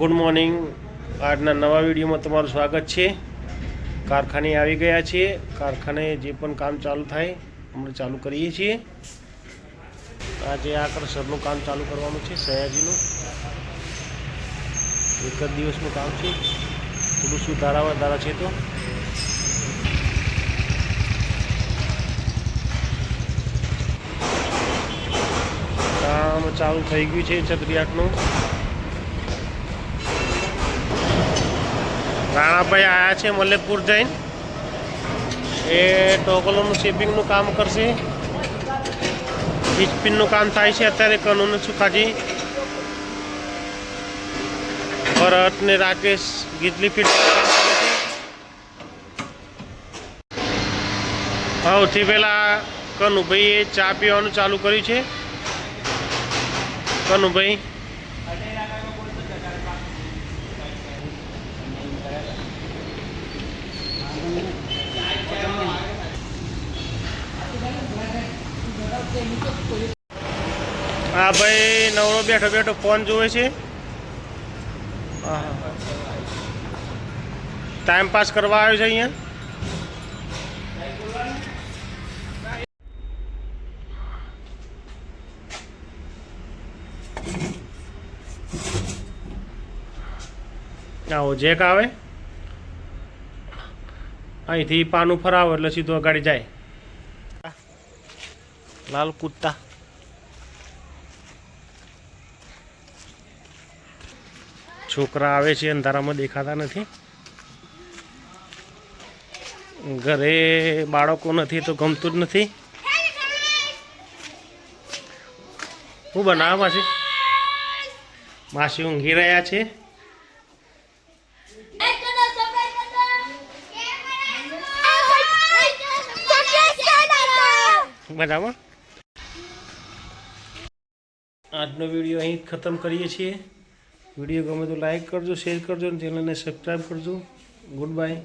Good morning. આજના નવા વિડીયોમાં તમારું સ્વાગત છે. કારખાને આવી ગયા છીએ. કારખાને જે પણ કામ ચાલુ થાય અમે ચાલુ કરીએ છીએ. આજે આ સરનું કામ ચાલુ કરવાનું છે, સયાજીનું. એક જ દિવસનું કામ છે. થોડું શું ધારાવા ધારા છે તો. કામ ચાલુ થઈ ગયું છે ચક્રિયાટનું રાણાભાઈ આવ્યા છે મલ્લિકપુર જઈને. એ ટોકલોનું શિપિંગનું કામ કરશે. પિનનું કામ થાય છે અત્યારે કનુને સુખાજી. ભરત ને રાકેશ ગીતલી ફીટ સૌથી પહેલાં કનુભાઈએ ચા પીવાનું ચાલુ કર્યું છે. કનુભાઈ હા, ભાઈ, નવરો બેઠો બેઠો, ફોન જોવે છે. ટાઈમ પાસ કરવા આવ્યો છે અહીંયા. આવો જેક આવે. અહીંથી પાનું ફરાવો, એટલે સીધો ગાડી જાય. લાલ કુત્તા છોકરા આવે છે, અંધારામાં દેખાતા નથી. ઘરે બાળકો નથી તો ગમતું જ નથી. શું બનાવે માસી? માસી ઊંઘી રહ્યા છે. બરાબર આજનો વીડિયો અહીં ખતમ કરીએ છીએ. વીડિયો ગમે તો લાઇક કરજો શેર કરજો અને ચેનલને સબસ્ક્રાઈબ કરજો. Good bye